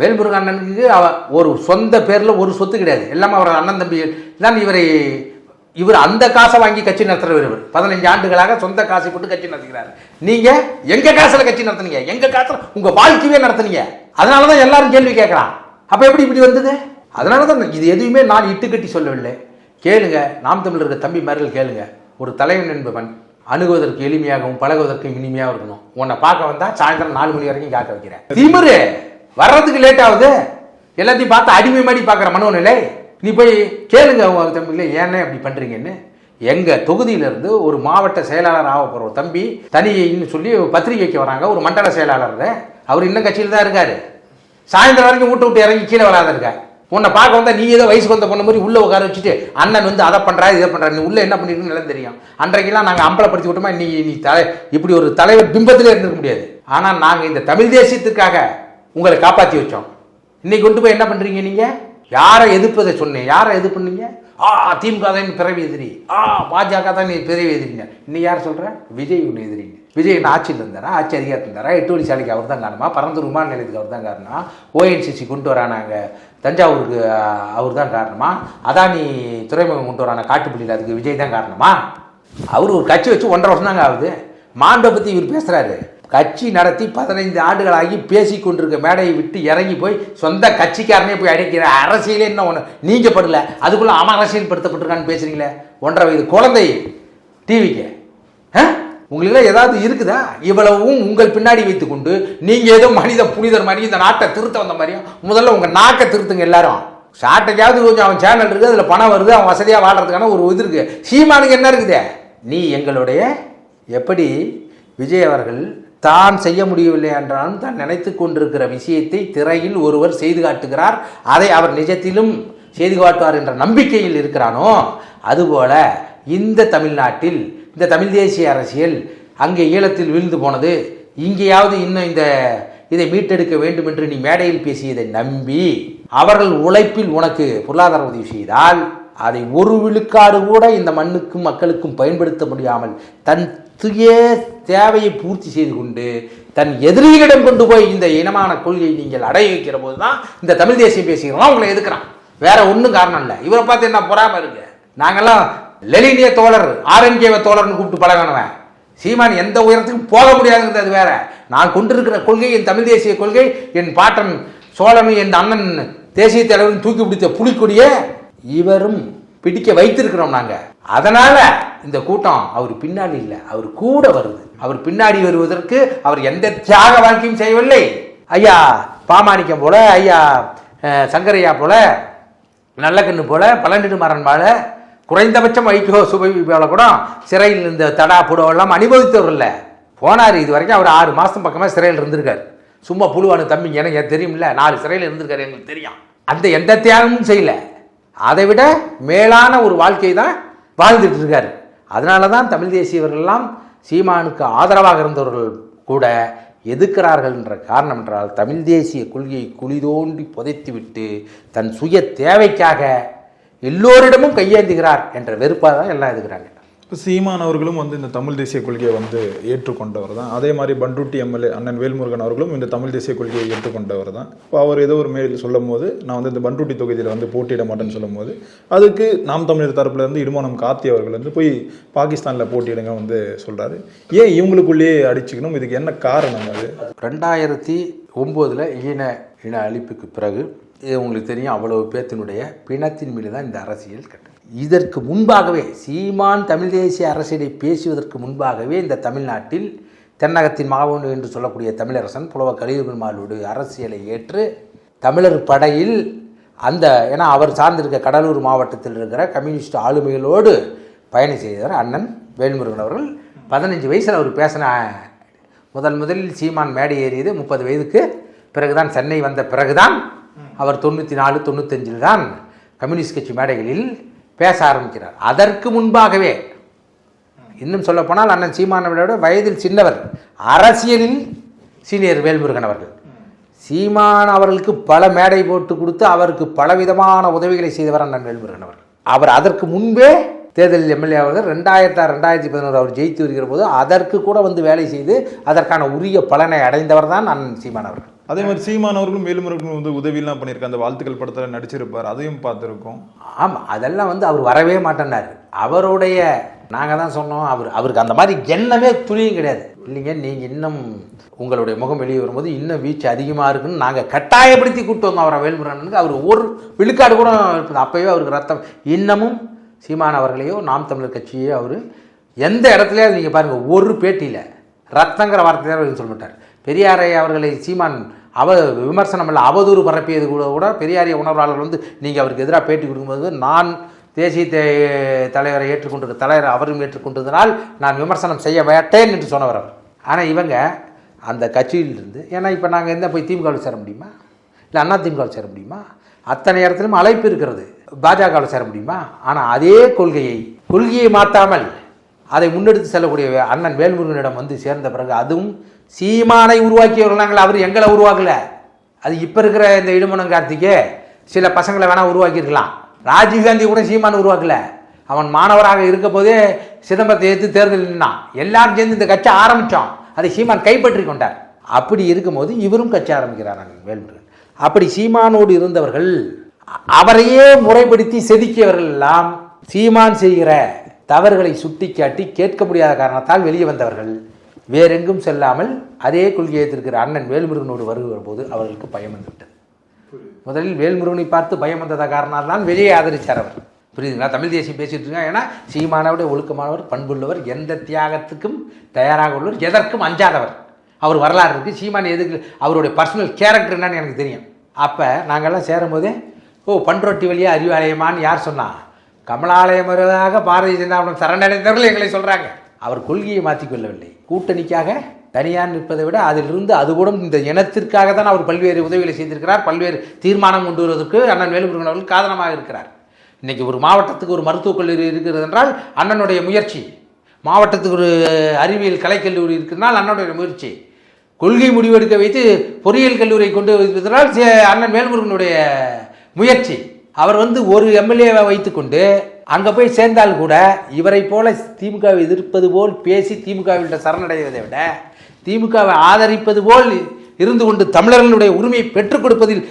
வேல்முருகன் அண்ணனுக்கு அவ ஒரு சொந்த பேரில் ஒரு சொத்து கிடையாது. எல்லாமே அவர் அண்ணன் தம்பி. தான் இவரை இவர் அந்த காசை வாங்கி கட்சி நடத்துகிறவர் இவர். பதினஞ்சு ஆண்டுகளாக சொந்த காசை போட்டு கட்சி நடத்துகிறார். நீங்கள் எங்கள் காசில் கட்சி நடத்துனீங்க? எங்கள் காசில் உங்கள் வாழ்க்கையே நடத்துனீங்க? அதனால தான் எல்லாரும் கேள்வி கேட்கலாம். அப்போ எப்படி இப்படி வந்தது? அதனால தான் இது எதுவுமே நான் இட்டுக்கட்டி சொல்லவில்லை. கேளுங்க நாம் தமிழ் இருக்கிற தம்பி மார்கள் கேளுங்க. ஒரு தலைவன் என்பவன் அணுகுவதற்கு எளிமையாகவும் பழகுவதற்கு இனிமையாகவும் இருக்கணும். உன்னை பார்க்க வந்தா சாயந்தரம் நாலு மணி வரைக்கும் காக்க வைக்கிறேன். திமிரு வர்றதுக்கு லேட் ஆகுது. எல்லாத்தையும் பார்த்து அடிமை மாதிரி பார்க்குற மனோநிலை. நீ போய் கேளுங்க உங்கள் தம்பியில் ஏன்னே அப்படி பண்ணுறீங்கன்னு எங்கள் தொகுதியில இருந்து ஒரு மாவட்ட செயலாளர் ஆக போகிற ஒரு தம்பி தனின்னு சொல்லி பத்திரிகைக்கு வராங்க. ஒரு மண்டல செயலாளர் அவர் இன்னும் கட்சியில் தான் இருக்காரு. சாயந்தரம் வரைக்கும் வீட்டை விட்டு இறங்கி கீழே வராத இருக்கார். உன்னை பார்க்க வந்தால் நீ ஏதோ வயசுக்கு வந்த பொண்ணு மாதிரி உள்ளே உட்கார வச்சுட்டு அண்ணன் வந்து அதை பண்ணுறா இதை பண்ணுறா நீ உள்ளே என்ன பண்ணிருக்குன்னு நல்லா தெரியும். அன்றைக்கெல்லாம் நாங்கள் அம்பலப்படுத்தி விட்டோமா நீ நீ தலை இப்படி ஒரு தலைவர் பிம்பத்திலே இருந்திருக்க முடியாது. ஆனால் நாங்கள் இந்த தமிழ் தேசியத்துக்காக உங்களை காப்பாற்றி வச்சோம். இன்னைக்கு கொண்டு போய் என்ன பண்ணுறீங்க நீங்கள் யாரை எதிர்ப்பதை சொன்னேன். யாரை எது பண்ணீங்க? ஆ திமுக தான் பிறவி எதிரி. ஆ பாஜக தான் நீ பிறவி எதிரிங்க. இன்னைக்கு யார் சொல்கிறேன் விஜய் உன்னை எதிரிங்க. விஜய் ஆட்சியில் இருந்தாரா? ஆட்சி அதிகாரத்தில் இருந்தாரா? எட்டு வழி சாலைக்கு அவர் தான் காரணமா? பரந்தூர் விமான நிலையத்துக்கு அவர் தான் காரணமா? ஓஎன்சிசி கொண்டு வரானாங்க தஞ்சாவூருக்கு அவர் தான் காரணமா? அதானி துறைமுகம் கொண்டு வரான? காட்டுப்பள்ளியில் அதுக்கு விஜய் தான் காரணமா? அவர் ஒரு கட்சி வச்சு ஒன்றரை வருஷம் தாங்க ஆகுது. மாண்பை பற்றி இவர் பேசுகிறாரு கட்சி நடத்தி பதினைந்து ஆண்டுகளாகி பேசி கொண்டிருக்க மேடையை விட்டு இறங்கி போய் சொந்த கட்சிக்காரனே போய் அடைக்கிற அரசியலே என்ன ஒன்று நீங்கள் படல அதுக்குள்ளே அவன் அரசியல் படுத்தப்பட்டிருக்கான்னு பேசுகிறீங்களே ஒன்றரை வயது குழந்தை டிவிக்கு ஆ? உங்களுக்குலாம் ஏதாவது இருக்குதா? இவ்வளவும் உங்கள் பின்னாடி வைத்துக்கொண்டு நீங்கள் ஏதோ மனித புனிதர் மாதிரி இந்த நாட்டை திருத்த வந்த மாதிரியும் முதல்ல உங்கள் நாக்கை திருத்துங்க எல்லாரும். சாட்டைக்காவது கொஞ்சம் அவன் சேனல் இருக்குது அதில் பணம் வருது அவன் வசதியாக வாழ்றதுக்கான ஒரு இது இருக்குது சீமானுக்கு என்ன இருக்குது? நீ எங்களுடைய எப்படி விஜய் அவர்கள் தான் செய்ய முடியவில்லை என்றாலும் தான் நினைத்து கொண்டிருக்கிற விஷயத்தை திரையில் ஒருவர் செய்து காட்டுகிறார். அதை அவர் நிஜத்திலும் செய்து காட்டுவார் என்ற நம்பிக்கையில் இருக்கிறானோ? அதுபோல இந்த தமிழ்நாட்டில் இந்த தமிழ் தேசிய அரசியல் அங்கே ஈழத்தில் வீழ்ந்து போனது. இங்கேயாவது இன்னும் இந்த இதை மீட்டெடுக்க வேண்டும் என்று நீ மேடையில் பேசியதை நம்பி அவர்கள் உழைப்பில் உனக்கு பொருளாதார உதவி செய்தால் அதை ஒரு விழுக்காடு கூட இந்த மண்ணுக்கும் மக்களுக்கும் பயன்படுத்த முடியாமல் தன் சுய தேவையை பூர்த்தி செய்து கொண்டு தன் எதிரிகளிடம் கொண்டு போய் இந்த இனமான கொள்கையை நீங்கள் அடைய வைக்கிற போது தான் இந்த தமிழ் தேசியம் பேசுகிறோம். உங்களை எதுக்குறான்? வேற ஒன்றும் காரணம் இல்லை. இவரை பார்த்து என்ன பொறாமல் இருக்கு நாங்கள்லாம் லெலினிய தோழர் ஆரங்கிய தோழர்னு கூப்பிட்டு பழகணுவன் சீமான் எந்த உயரத்துக்கும் போக முடியாதுங்கிறது அது வேற. நான் கொண்டிருக்கிற கொள்கை என் தமிழ் தேசிய கொள்கை என் பாட்டன் சோழன் என் அண்ணன் தேசிய தலைவரும் தூக்கி பிடித்த புலிக்கொடியை இவரும் பிடிக்க வைத்திருக்கிறோம் நாங்கள் அதனால இந்த கூட்டம் அவர் பின்னாடி இல்லை அவர் கூட வருது. அவர் பின்னாடி வருவதற்கு அவர் எந்த தியாக வாழ்க்கையும் செய்யவில்லை. ஐயா பாமாணிக்கம் போல ஐயா சங்கரையா போல கண்ணு போல பழனிடுமாறன் போல குறைந்தபட்சம் வைகோ சுபவிபால கூட சிறையில் இந்த தடா புடவெல்லாம் அனுபவித்தவர் இல்லை. போனார் இது வரைக்கும் அவர் ஆறு மாதம் பக்கமாக சிறையில் இருந்திருக்கார். சும்மா புழுவானு தம்பிங்க எனக்கு தெரியும்ல நாலு சிறையில் இருந்திருக்காரு எங்களுக்கு தெரியும். அந்த எந்த தியாகமும் செய்யல. அதை விட மேலான ஒரு வாழ்க்கை தான் வாழ்ந்துட்டு இருக்கார். அதனால தான் தமிழ் தேசியவர்கள்லாம் சீமானுக்கு ஆதரவாக இருந்தவர்கள் கூட எதிர்க்கிறார்கள் என்ற காரணம் என்றால் தமிழ் தேசிய கொள்கையை குழி தோண்டி புதைத்துவிட்டு தன் சுய தேவைக்காக எல்லோரிடமும் கையேந்துகிறார் என்ற வெறுப்பாக தான் எல்லாம் எதுக்குறாங்க. இப்போ சீமான் அவர்களும் வந்து இந்த தமிழ் தேசிய கொள்கையை வந்து ஏற்றுக்கொண்டவர் தான். அதே மாதிரி பண்ருட்டி எம்எல்ஏ அண்ணன் வேல்முருகன் அவர்களும் இந்த தமிழ் தேசிய கொள்கையை ஏற்றுக்கொண்டவர் தான். இப்போ அவர் ஏதோ ஒரு மேல் சொல்லும் போது நான் வந்து இந்த பண்ருட்டி தொகுதியில் வந்து போட்டியிட மாட்டேன்னு சொல்லும் போது அதுக்கு நாம் தமிழர் தரப்புல இருந்து இடுமானம் கார்த்தி அவர்கள் வந்து போய் பாகிஸ்தானில் போட்டியிடுங்க வந்து சொல்றாரு. ஏன் இவங்களுக்குள்ளேயே அடிச்சுக்கணும்? இதுக்கு என்ன காரணம் அது? ரெண்டாயிரத்தி ஒம்போதில் இன இன அழிப்புக்கு பிறகு இது உங்களுக்கு தெரியும் அவ்வளவு பேத்தினுடைய பிணத்தின் மீது தான் இந்த அரசியல் கட்டு. இதற்கு முன்பாகவே சீமான் தமிழ் தேசிய அரசியலை பேசுவதற்கு முன்பாகவே இந்த தமிழ்நாட்டில் தென்னகத்தின் மாவன் என்று சொல்லக்கூடிய தமிழரசன் புலவ கலியுபெருமாளோடு அரசியலை ஏற்று தமிழர் படையில் அந்த ஏன்னா அவர் சார்ந்திருக்க கடலூர் மாவட்டத்தில் இருக்கிற கம்யூனிஸ்ட் ஆளுமைகளோடு பயணம் செய்தவர் அண்ணன் வேல்முருகன் அவர்கள். பதினஞ்சு வயசில் அவர் பேசின முதல் முதலில் சீமான் மேடை ஏறியது முப்பது வயதுக்கு பிறகுதான் சென்னை வந்த பிறகுதான் அவர் தொண்ணூற்றி நாலு தொண்ணூத்தஞ்சில் தான் கம்யூனிஸ்ட் கட்சி மேடைகளில் பேச ஆரம்பிக்கிறார். அதற்கு முன்பாகவே இன்னும் சொல்லப்போனால் அண்ணன் சீமானை விட வயதில் சின்னவர் அரசியலில் சீனியர் வேல்முருகன் அவர்கள். சீமான் அவர்களுக்கு பல மேடை போட்டு கொடுத்து அவருக்கு பலவிதமான உதவிகளை செய்தவர் அண்ணன் வேல்முருகன் அவர்கள். அவர் அதற்கு முன்பே தேர்தலில் எம்எல்ஏ ஆவது ரெண்டாயிரத்தி ரெண்டாயிரத்தி பதினோரு அவர் ஜெயித்து வருகிற போது அதற்கு கூட வந்து வேலை செய்து அதற்கான உரிய பலனை அடைந்தவர் தான் அண்ணன் சீமான் அவர்கள். அதே மாதிரி சீமான் அவர்களும் வேலுமுருகன் வந்து உதவியெல்லாம் பண்ணியிருக்காரு. அந்த வாழ்த்துக்கள் படத்தில் நடிச்சிருப்பார். அதையும் பார்த்துருக்கோம். ஆமாம் அதெல்லாம் வந்து அவர் வரவே மாட்டேன்னாரு. அவருடைய நாங்கள் தான் சொன்னோம். அவர் அவருக்கு அந்த மாதிரி எண்ணமே துளியும் கிடையாது. இல்லைங்க நீங்கள் இன்னும் உங்களுடைய முகம் வெளியே வரும்போது இன்னும் வீச்சு அதிகமாக இருக்குன்னு நாங்கள் கட்டாயப்படுத்தி கூப்பிட்டு வந்தோம். அவரை வேல்முருகனுக்கு அவர் ஒரு விழுக்காடு கூட அப்போவே அவருக்கு ரத்தம். இன்னமும் சீமான் அவர்களையோ நாம் தமிழர் கட்சியோ அவர் எந்த இடத்துலையாவது நீங்கள் பாருங்கள் ஒரு பேட்டியில் ரத்தங்கிற வார்த்தையாக அவர் சொல்ல மாட்டார் பெரியாரை அவர்களை சீமான் அவ விமர்சனம் இல்லை அவதூறு பரப்பியது கூட கூட பெரியாரிய உணர்வாளர்கள் வந்து நீங்கள் அவருக்கு எதிராக பேட்டி கொடுக்கும்போது நான் தேசிய தே- தலைவரை ஏற்றுக்கொண்டு தலைவர் அவரும் ஏற்றுக்கொண்டதனால் நான் விமர்சனம் செய்ய மாட்டேன் என்று சொன்னவர் அவர். ஆனால் இவங்க அந்த கட்சியிலிருந்து ஏன்னா இப்போ நாங்கள் எந்த போய் திமுகவில் சேர முடியுமா? இல்லை அண்ணா திமுகவில் சேர முடியுமா? அத்தனை இடத்துலையும் அழைப்பு இருக்கிறது. பாஜகவில் சேர முடியுமா? ஆனால் அதே கொள்கையை கொள்கையை மாற்றாமல் அதை முன்னெடுத்து செல்லக்கூடிய அண்ணன் வேல்முருகனிடம் வந்து சேர்ந்த பிறகு அதுவும் சீமானை உருவாக்கியவர்களாங்கள அவர் எங்களை உருவாக்கல. அது இப்போ இருக்கிற இந்த இடுமணம் கார்த்திகே சில பசங்களை வேணால் உருவாக்கியிருக்கலாம். ராஜீவ்காந்தி கூட சீமானை உருவாக்கல. அவன் மாணவராக இருக்க போதே சிதம்பரத்தை எடுத்து தேர்தல் நின்னான். எல்லாரும் சேர்ந்து இந்த கட்சி ஆரம்பித்தோம் அதை சீமான் கைப்பற்றி கொண்டார். அப்படி இருக்கும்போது இவரும் கட்சி ஆரம்பிக்கிறார் அண்ணன் வேல்முருகன். அப்படி சீமானோடு இருந்தவர்கள் அவரையே முறைப்படுத்தி செதுக்கியவர்கள் எல்லாம் சீமான் செய்கிற தவறுகளை சுட்டிக்காட்டி கேட்க முடியாத காரணத்தால் வெளியே வந்தவர்கள். வேறெங்கும் செல்லாமல் அதே கொள்கையை ஏற்றிருக்கிற அண்ணன் வேல்முருகனோடு வருகிற போது அவர்களுக்கு பயம் வந்துவிட்டது. முதலில் வேல்முருகனை பார்த்து பயம் வந்தத காரணம் தான் வெளியே ஆதரித்தார் அவர். புரியுதுங்களா? தமிழ் தேசியம் பேசிகிட்டு இருக்காங்க ஏன்னா சீமானவிட ஒழுக்கமானவர் பண்புள்ளவர் எந்த தியாகத்துக்கும் தயாராக உள்ளவர் எதற்கும் அஞ்சாதவர். அவர் வரலாறு இருக்குது சீமான் எதுக்கு அவருடைய பர்சனல் கேரக்டர் என்னன்னு எனக்கு தெரியும். அப்போ நாங்கள்லாம் சேரும்போதே ஓ பண்ரொட்டி வழியா அறிவாலயமான்னு யார் சொன்னா? கமலாலயம் வருவதாக பாரதிய ஜனதாவுடன் சரணடைந்தவர்கள் எங்களை சொல்கிறாங்க அவர் கொள்கையை மாற்றிக்கொள்ளவில்லை கூட்டணிக்காக தனியார் நிற்பதை விட அதிலிருந்து அது கூட இந்த இனத்திற்காக தான் அவர் பல்வேறு உதவிகளை செய்திருக்கிறார். பல்வேறு தீர்மானம் கொண்டு வருவதற்கு அண்ணன் வேலுமுருகன் அவர்கள் காரணமாக இருக்கிறார். இன்றைக்கி ஒரு மாவட்டத்துக்கு ஒரு மருத்துவக் கல்லூரி இருக்கிறது என்றால் அண்ணனுடைய முயற்சி மாவட்டத்துக்கு ஒரு அறிவியல் கலைக்கல்லூரி இருக்கிறதுனால் அண்ணனுடைய முயற்சி. கொள்கை முடிவெடுக்க வைத்து பொறியியல் கல்லூரியை கொண்டு வைப்பதனால் சே- அண்ணன் வேல்முருகனுடைய முயற்சி. அவர் வந்து ஒரு எம்எல்ஏவை வைத்துக்கொண்டு அங்கே போய் சேர்ந்தால் கூட இவரை போல திமுகவை எதிர்ப்பது போல் பேசி திமுகவிட்ட சரணடைவதை விட திமுகவை ஆதரிப்பது போல் இருந்து கொண்டு தமிழர்களுடைய உரிமையை பெற்றுக் கொடுப்பதில்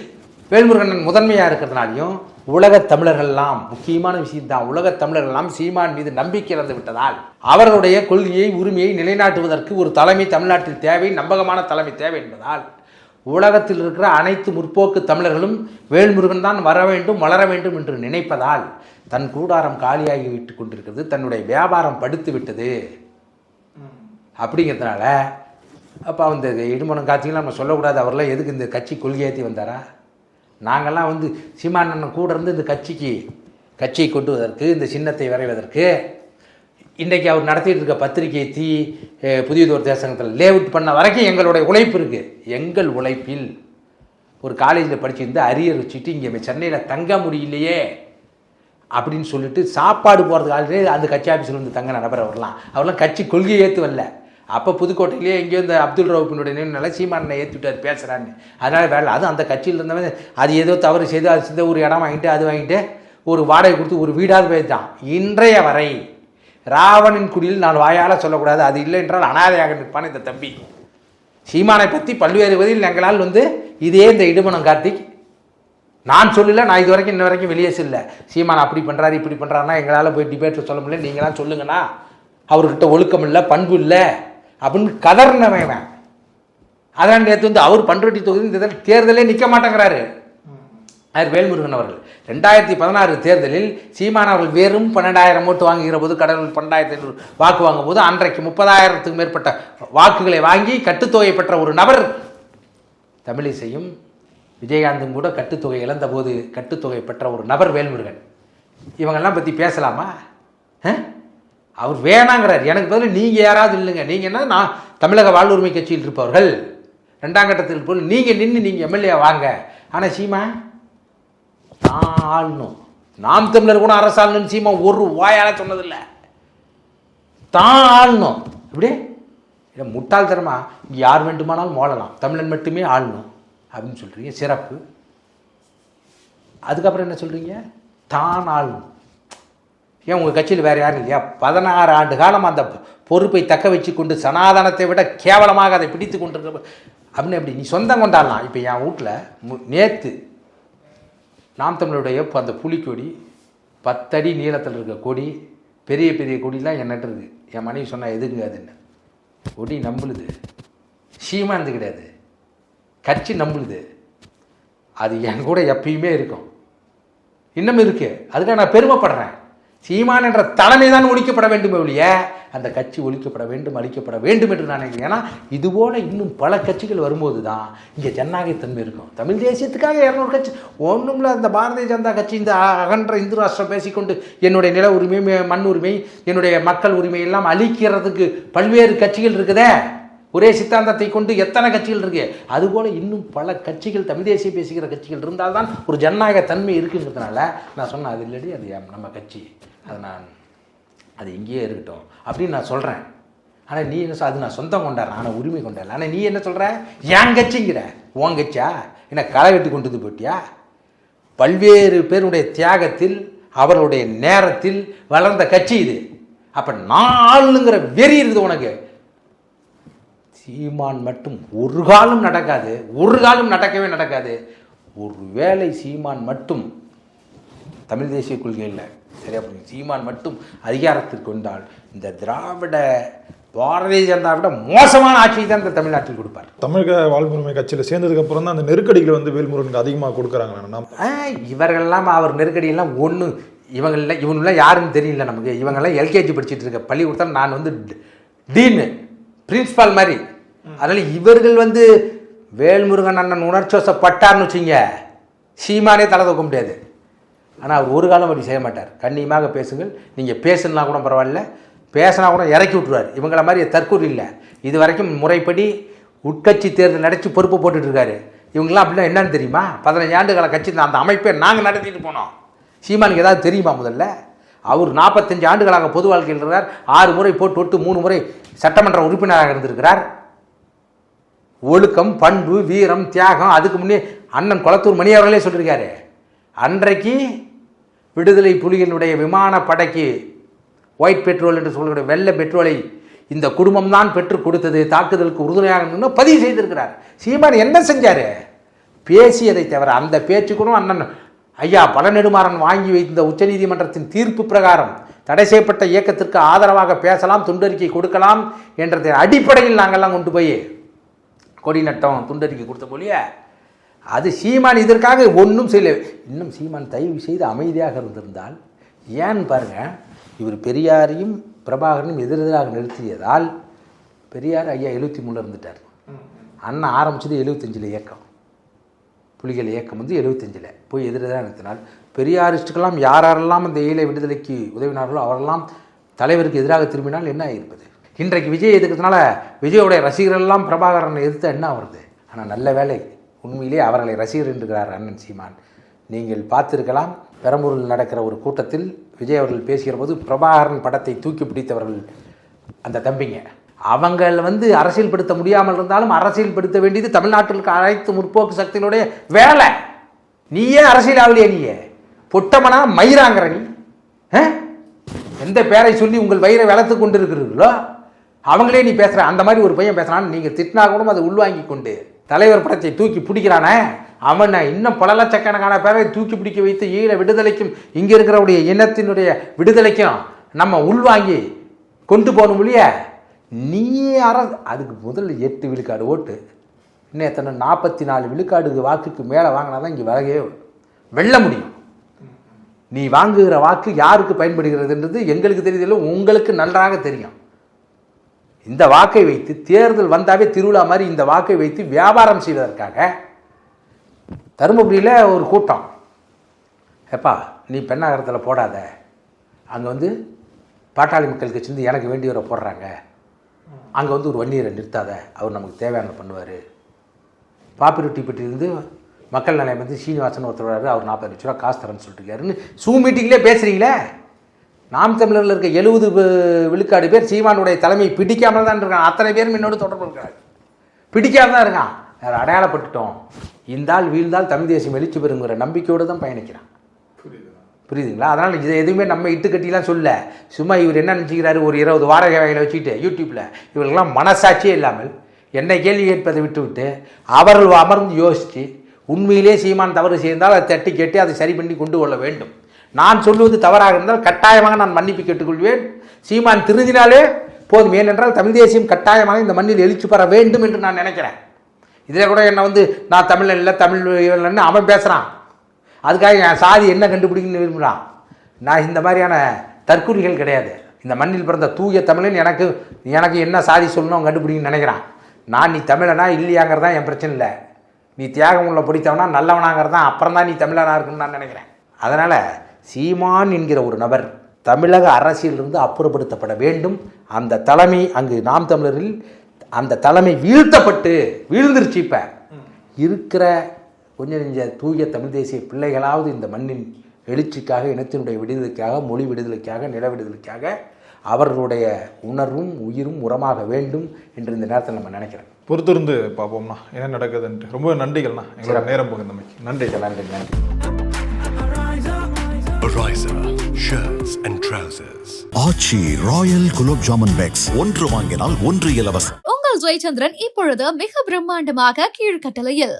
வேல்முருகன் முதன்மையாக இருக்கிறதுனாலையும் உலகத் தமிழர்கள்லாம் முக்கியமான விஷயம்தான் உலக தமிழர்கள்லாம் சீமான் மீது நம்பிக்கை இழந்து விட்டதால் அவர்களுடைய கொள்கையை உரிமையை நிலைநாட்டுவதற்கு ஒரு தலைமை தமிழ்நாட்டில் தேவை நம்பகமான தலைமை தேவை என்பதால் உலகத்தில் இருக்கிற அனைத்து முற்போக்கு தமிழர்களும் வேல்முருகன் தான் வர வேண்டும் வளர வேண்டும் என்று நினைப்பதால் தன் கூடாரம் காலியாகி விட்டு கொண்டிருக்கிறது தன்னுடைய வியாபாரம் படுத்து விட்டது. அப்படிங்கிறதுனால அப்போ அந்த இடுமனம் காட்சிகள்லாம் நம்ம சொல்லக்கூடாது அவரெல்லாம் எதுக்கு இந்த கட்சி கொள்கையேற்றி வந்தாரா? நாங்கள்லாம் வந்து சீமானண்ணன் கூட இருந்து இந்த கட்சிக்கு கட்சியை கொண்டு வருவதற்கு இந்த சின்னத்தை வரைவதற்கு இன்றைக்கி அவர் நடத்திட்டு இருக்க பத்திரிகை தீ புதியதோர் புதியதொரு தேசங்கத்தில் லேஅவுட் பண்ண வரைக்கும் எங்களுடைய உழைப்பு இருக்குது எங்கள் உழைப்பில் ஒரு காலேஜில் படிச்சிருந்து அரியர் வச்சுட்டு இங்கே சென்னையில் தங்க முடியலையே அப்படின்னு சொல்லிட்டு சாப்பாடு போகிறதுக்கு ஆல்ரெடி அந்த கட்சி ஆஃபீஸில் வந்து தங்க நபர் அவர்லாம் அவர்லாம் கட்சி கொள்கையை ஏற்று வரல. அப்போ புதுக்கோட்டையிலேயே எங்கேயோ இந்த அப்துல் ரவுப்பினுடைய நினைவுனால சீமானை ஏற்றி விட்டார் பேசுகிறான்னு அதனால் வேலை அதுவும் அந்த கட்சியில் இருந்தவன் அது ஏதோ தவறு செய்து அது செய்த ஒரு இடம் வாங்கிட்டு அது வாங்கிட்டு ஒரு வாடகை கொடுத்து ஒரு வீடாவது போயிட்டான். இன்றைய வரை ராவணின் குடியில் நான் வாயால் சொல்லக்கூடாது. அது இல்லை என்றால் அனாதையாக நிற்பான் இந்த தம்பி. சீமானை பற்றி பல்வேறு வகையில் எங்களால் வந்து இதே இந்த இடுமணம் கார்த்திக். நான் சொல்லல நான் இது வரைக்கும் இன்ன வரைக்கும் வெளியே செல்ல. சீமான் அப்படி பண்ணுறாரு இப்படி பண்ணுறாருன்னா எங்களால் போய் டிபேட்டில் சொல்ல முடியல. நீங்களாம் சொல்லுங்கண்ணா. அவர்கிட்ட ஒழுக்கம் இல்லை பண்பு இல்லை. அப்படின்னு கதறினவன் இவன். அதான் நேற்று வந்து அவர் பண்ருட்டி தொகுதி இந்த தேர்தலே நிற்க மாட்டேங்கிறாரு. அவர் வேல்முருகன் அவர்கள். ரெண்டாயிரத்தி பதினாறு தேர்தலில் சீமான் அவர்கள் வெறும் பன்னெண்டாயிரம் ஓட்டு வாங்குகிற போது கடவுள் பன்னெண்டாயிரத்தி ஐநூறு வாக்கு வாங்கும் போது அன்றைக்கு முப்பதாயிரத்துக்கு மேற்பட்ட வாக்குகளை வாங்கி கட்டுத்தொகை பெற்ற ஒரு நபர் தமிழிசையும் விஜயகாந்தும் கூட கட்டுத்தொகை இழந்தபோது கட்டுத்தொகை பெற்ற ஒரு நபர் வேல்முருகன். இவங்கெல்லாம் பற்றி பேசலாமா? அவர் வேணாங்கிறார். எனக்கு பதில் நீங்கள் யாராவது இல்லைங்க. நீங்கள் என்ன? நான் தமிழக வாழ்வுரிமை கட்சியில் இருப்பவர்கள். ரெண்டாம் கட்டத்தில் போல் நீங்கள் நின்று நீங்கள் எம்எல்ஏ வாங்க. ஆனால் சீமா நான் ஆளணும் நாம் தமிழர் கூட அரசாளணும் சீமா ஒரு வாயால் சொன்னதில்லை. தான் ஆளணும் இப்படி இல்லை முட்டாள்தனமா? இங்கே யார் வேண்டுமானாலும் வாழலாம். தமிழன் மட்டுமே ஆளணும். அப்படின்னு சொல்கிறீங்க சிறப்பு. அதுக்கப்புறம் என்ன சொல்கிறீங்க தான் ஆளணும். ஏன் உங்கள் கட்சியில் வேறு யாரும் இல்லையா? பதினாறு ஆண்டு காலம் அந்த பொறுப்பை தக்க வச்சு கொண்டு சனாதனத்தை விட கேவலமாக அதை பிடித்து கொண்டிருக்க அப்படின்னு எப்படி? நீ சொந்தம் கொண்டாடலாம். இப்போ என் வீட்டில் நேற்று நாம் தமிழருடைய இப்போ அந்த புலிக்கொடி பத்தடி நீளத்தில் இருக்க கொடி பெரிய பெரிய கொடிலாம் என்னட்டு இருக்குது என் மனைவி சொன்னால் எதுங்க அதுன்னு கொடி நம்பளுது. சீமானது கிடையாது. கட்சி நம்பளுது. அது என் கூட எப்பயுமே இருக்கும். இன்னமும் இருக்குது அதுக்காக நான் பெருமைப்படுறேன். சீமான் என்ற தலைமை தான் ஒழிக்கப்பட வேண்டும் ஒழிய அந்த கட்சி ஒழிக்கப்பட வேண்டும் அழிக்கப்பட வேண்டும் என்று நான் நினைக்கிறேன். ஏன்னா இதுபோல் இன்னும் பல கட்சிகள் வரும்போது தான் இங்கே ஜனநாயகத்தன்மை இருக்கும். தமிழ் தேசியத்துக்காக இரநூறு கட்சி ஒன்றுங்களும் அந்த பாரதிய ஜனதா கட்சி இந்த அகன்ற இந்து ராஷ்டிரம் பேசிக்கொண்டு என்னுடைய நில உரிமை மண் உரிமை என்னுடைய மக்கள் உரிமை எல்லாம் அழிக்கிறதுக்கு பல்வேறு கட்சிகள் இருக்குதே. ஒரே சித்தாந்தத்தை கொண்டு எத்தனை கட்சிகள் இருக்கு? அதுபோல் இன்னும் பல கட்சிகள் தமிழ் தேசிய பேசுகிற கட்சிகள் இருந்தால்தான் ஒரு ஜனநாயக தன்மை இருக்குங்கிறதுனால நான் சொன்னேன் அது இல்லடி அது நம்ம கட்சி. அதை நான் அது இங்கேயே இருக்கட்டும். அப்படின்னு நான் சொல்கிறேன் ஆனால் நீ என்ன அது நான் சொந்தம் கொண்டாடுறேன் ஆனால் உரிமை கொண்டாடல ஆனால் நீ என்ன சொல்கிற என் கட்சிங்கிற. உன் கட்சியா? என்ன களை வெட்டி கொண்டு வந்து போட்டியா? பல்வேறு பேருடைய தியாகத்தில் அவர்களுடைய நேரத்தில் வளர்ந்த கட்சி இது. அப்போ நான் ஆளுங்கிற வெறி இருக்குது உனக்கு. சீமான் மட்டும் ஒரு காலம் நடக்காது. ஒரு காலம் நடக்கவே நடக்காது. ஒரு வேளை சீமான் மட்டும் தமிழ் தேசிய கொள்கையில் சரியா புரியுது சீமான் மட்டும் அதிகாரத்திற்கு வந்தால் இந்த திராவிட பாரதிய ஜனதா விட மோசமான ஆட்சியை தான் இந்த தமிழ்நாட்டில் கொடுப்பார். தமிழக வாழ்வுரிமை கட்சியில் சேர்ந்ததுக்கு அப்புறம் தான் அந்த நெருக்கடிகளை வந்து வேல்முருகனுக்கு அதிகமாக கொடுக்குறாங்க இவர்கள்லாம் அவர் நெருக்கடியெல்லாம் ஒன்று இவங்கள இவங்களாம் யாருன்னு தெரியல நமக்கு. இவங்கெல்லாம் எல்கேஜி படிச்சுட்டு இருக்க பள்ளிக்கூடத்தில் நான் வந்து டீனு பிரின்ஸ்பால் மாதிரி. அதனால் இவர்கள் வந்து வேல்முருகன் அண்ணன் உணர்ச்சிவசப்பட்டார்னு வச்சுங்க சீமானே தலை தூக்க முடியாது. ஆனால் அவர் ஒரு காலம் அப்படி செய்ய மாட்டார். கண்ணியமாக பேசுங்கள். நீங்கள் பேசுனா கூட பரவாயில்ல. பேசினா கூட இறக்கி விட்ருவார் இவங்கள மாதிரி தற்கூறு இல்லை. இது வரைக்கும் முறைப்படி உட்கட்சி தேர்தல் நடத்தி பொறுப்பு போட்டுட்ருக்காரு இவங்கெல்லாம் அப்படின்னா என்னன்னு தெரியுமா? பதினஞ்சு ஆண்டுகால கட்சி அந்த அமைப்பை நாங்கள் நடத்திட்டு போனோம். சீமானுக்கு ஏதாவது தெரியுமா முதல்ல? அவர் நாற்பத்தஞ்சு ஆண்டுகளாக பொது வாழ்க்கையில் இருக்கிறார் ஆறு முறை போட்டு விட்டு மூணு முறை சட்டமன்ற உறுப்பினராக இருந்திருக்கிறார். ஒழுக்கம் பண்பு வீரம் தியாகம் அதுக்கு முன்னே அண்ணன் குளத்தூர் மணி அவர்களே சொல்லியிருக்காரு அன்றைக்கு விடுதலை புலிகளுடைய விமான படைக்கு ஒயிட் பெட்ரோல் என்று சொல்லக்கூடிய வெள்ளை பெட்ரோலை இந்த குடும்பம் தான் பெற்று கொடுத்தது. தாக்குதலுக்கு உறுதுணையாக பதிவு செய்திருக்கிறார். சீமான் என்ன செஞ்சார்? பேசியதை தவிர அந்த பேச்சு அண்ணன் ஐயா பழநெடுமாறன் வாங்கி வைத்த உச்சநீதிமன்றத்தின் தீர்ப்பு பிரகாரம் தடை செய்யப்பட்ட இயக்கத்திற்கு ஆதரவாக பேசலாம் துண்டறிக்கை கொடுக்கலாம் என்றதை அடிப்படையில் நாங்கள்லாம் கொண்டு போய் கொடி நட்டம் துண்டறிக்கை கொடுத்த போலிய அது சீமான் இதற்காக ஒன்றும் செய்யல. இன்னும் சீமான் தயவு செய்து அமைதியாக இருந்திருந்தால் ஏன் பாருங்க இவர் பெரியாரையும் பிரபாகரனையும் எதிரெதிராக நிறுத்தியதால் பெரியார் ஐயா எழுபத்தி மூணில் இருந்துட்டார். அண்ணன் ஆரம்பிச்சது எழுபத்தஞ்சில் இயக்கம். புலிகள் இயக்கம் வந்து எழுபத்தஞ்சில் போய் எதிரெதிராக நிறுத்தினால் பெரியாரிஸ்டுக்கெல்லாம் யார் யாரெல்லாம் இந்த ஈழ விடுதலைக்கு உதவினார்களோ அவரெல்லாம் தலைவருக்கு எதிராக திரும்பினால் என்ன இருப்பது இன்றைக்கு விஜய் எதுக்கிறதுனால விஜயோடைய ரசிகர்கள் எல்லாம் பிரபாகரனை எதிர்த்து என்ன வருது ஆனால் நல்ல வேலை. உண்மையிலே அவர்களை ரசிகர் என்கிறார் அண்ணன் சீமான். நீங்கள் பார்த்திருக்கலாம் பெரம்பூரில் நடக்கிற ஒரு கூட்டத்தில் விஜய் அவர்கள் பேசுகிற போது பிரபாகரன் படத்தை தூக்கி பிடித்தவர்கள் அந்த தம்பிங்க. அவங்கள் வந்து அரசியல்படுத்த முடியாமல் இருந்தாலும் அரசியல்படுத்த வேண்டியது தமிழ்நாட்டிற்கு அனைத்து முற்போக்கு சக்திகளுடைய வேலை. நீயே அரசியல் ஆகலையே நீயே. பொட்டமனா மயிராங்கிற நீ. ஆ? எந்த பேரை சொல்லி உங்கள் வயிறை வளர்த்து கொண்டு இருக்கிறீர்களோ அவங்களே நீ பேசுகிற அந்த மாதிரி ஒரு பையன் பேசுகிறான்னு நீங்கள் திட்டினா கூட அதை உள்வாங்கி கொண்டு தலைவர் படத்தை தூக்கி பிடிக்கிறானே? அவனை இன்னும் பல லட்சக்கணக்கான பேரை தூக்கி பிடிக்க வைத்து ஈழ விடுதலைக்கும் இங்கே இருக்கிறவுடைய இனத்தினுடைய விடுதலைக்கும் நம்ம உள்வாங்கி கொண்டு போகணும் இல்லையா? நீ அற அதுக்கு முதல்ல எட்டு விழுக்காடு ஓட்டு. இன்னும் எத்தனை? நாற்பத்தி நாலு விழுக்காடு வாக்குக்கு மேலே வாங்கினா தான் இங்கே விலகே வெல்ல முடியும். நீ வாங்குகிற வாக்கு யாருக்கு பயன்படுகிறதுன்றது எங்களுக்கு தெரியதில்லை உங்களுக்கு நன்றாக தெரியும். இந்த வாக்கை வைத்து தேர்தல் வந்தாவே திருவிழா மாதிரி இந்த வாக்கை வைத்து வியாபாரம் செய்வதற்காக தருமபுரியில் ஒரு கூட்டம். ஏப்பா நீ பெண்ணாகரத்தில் போடாத. அங்கே வந்து பாட்டாளி மக்கள் கட்சி எனக்கு எனக்கு வேண்டியவரை போடுறாங்க. அங்கே வந்து ஒரு வன்னியரை நிறுத்தாத. அவர் நமக்கு தேவையான பண்ணுவார். பாப்பிரெட்டிப்பட்டியிலேருந்து மக்கள் நிலையம் வந்து சீனிவாசன் ஒருத்தர் வர்றாரு அவர் நாற்பது லட்ச ரூபா காசு தரேன்னு சொல்லிட்டு இருக்காருன்னு. சூ மீட்டிங்லேயே பேசுகிறீங்களே நாம் தமிழரில் இருக்க எழுபது விழுக்காடு பேர் சீமானுடைய தலைமை பிடிக்காமல் தான் இருக்கான் அத்தனை பேரும் என்னோட தொடர்பு இருக்கிறாங்க பிடிக்காம தான் இருக்கான் வேறு அடையாளப்பட்டுட்டோம். இந்தால் வீழ்ந்தால் தமிழ் தேசியம் எழுச்சி பெறுங்கிற நம்பிக்கையோடு தான் பயணிக்கிறான். புரியுதுங்களா? அதனால் இதை எதுவுமே நம்ம இட்டுக்கட்டிலாம் சொல்ல. சும்மா இவர் என்ன நினச்சிக்கிறாரு? ஒரு இருபது வாடகை வகையில் வச்சுக்கிட்டு யூடியூப்பில் இவர்களுக்கெல்லாம் மனசாட்சியே இல்லாமல் என்னை கேள்வி கேட்பதை விட்டுவிட்டு அவர்கள் அமர்ந்து யோசித்து உண்மையிலே சீமான் தவறு செய்தால் அதை தட்டி கேட்டு அதை சரி பண்ணி கொண்டு கொள்ள வேண்டும். நான் சொல்லுவது தவறாக இருந்தால் கட்டாயமாக நான் மன்னிப்பு கேட்டுக்கொள்வேன். சீமான் திருந்தினாலே போதும். ஏனென்றால் தமிழ் தேசியம் கட்டாயமாக இந்த மண்ணில் எழுச்சி பெற வேண்டும் என்று நான் நினைக்கிறேன். இதில் கூட என்னை வந்து நான் தமிழன் இல்லை தமிழ் இல்லைன்னு அவன் பேசுகிறான் அதுக்காக என் சாதி என்ன கண்டுபிடிக்கணும்னு விரும்புகிறான் நான் இந்த மாதிரியான தற்கூறிகள் கிடையாது. இந்த மண்ணில் பிறந்த தூய தமிழன் எனக்கு எனக்கு என்ன சாதி சொல்லணும் அவன் கண்டுபிடிக்கணும்னு நினைக்கிறான். நான் நீ தமிழனா இல்லையாங்கிறது தான் என் பிரச்சனை இல்லை. நீ தியாகம் உள்ள பிடித்தவனா நல்லவனாங்கிறது தான் அப்புறம் தான் நீ தமிழனா இருக்குன்னு நான் நினைக்கிறேன். அதனால் சீமான் என்கிற ஒரு நபர் தமிழக அரசியலிருந்து அப்புறப்படுத்தப்பட வேண்டும். அந்த தலைமை அங்கு நாம் தமிழரில் அந்த தலைமை வீழ்த்தப்பட்டு வீழ்ந்துருச்சு இப்போ. இருக்கிற கொஞ்சம் நெஞ்ச தூய தமிழ் தேசிய பிள்ளைகளாவது இந்த மண்ணின் எழுச்சிக்காக இனத்தினுடைய விடுதலைக்காக மொழி விடுதலைக்காக நில விடுதலைக்காக அவர்களுடைய உணர்வும் உயிரும் உரமாக வேண்டும் என்று இந்த நேரத்தில் நம்ம நினைக்கிறேன் பொறுத்திருந்து பார்ப்போம்ண்ணா என்ன நடக்குதுன்ட்டு. ரொம்ப நன்றிகள்ண்ணா. எங்களோட நேரம் பகிர்ந்தமைக்கு நன்றி நன்றி நன்றி. Ariza shirts and trousers. Aachi royal gulab jamun packs ஒன்று வாங்கினால் ஒன்று இலவசம் உங்கள் ஜெயச்சந்திரன் இப்பொழுது மிக பிரம்மாண்டமாக கீழ்கட்டளையில்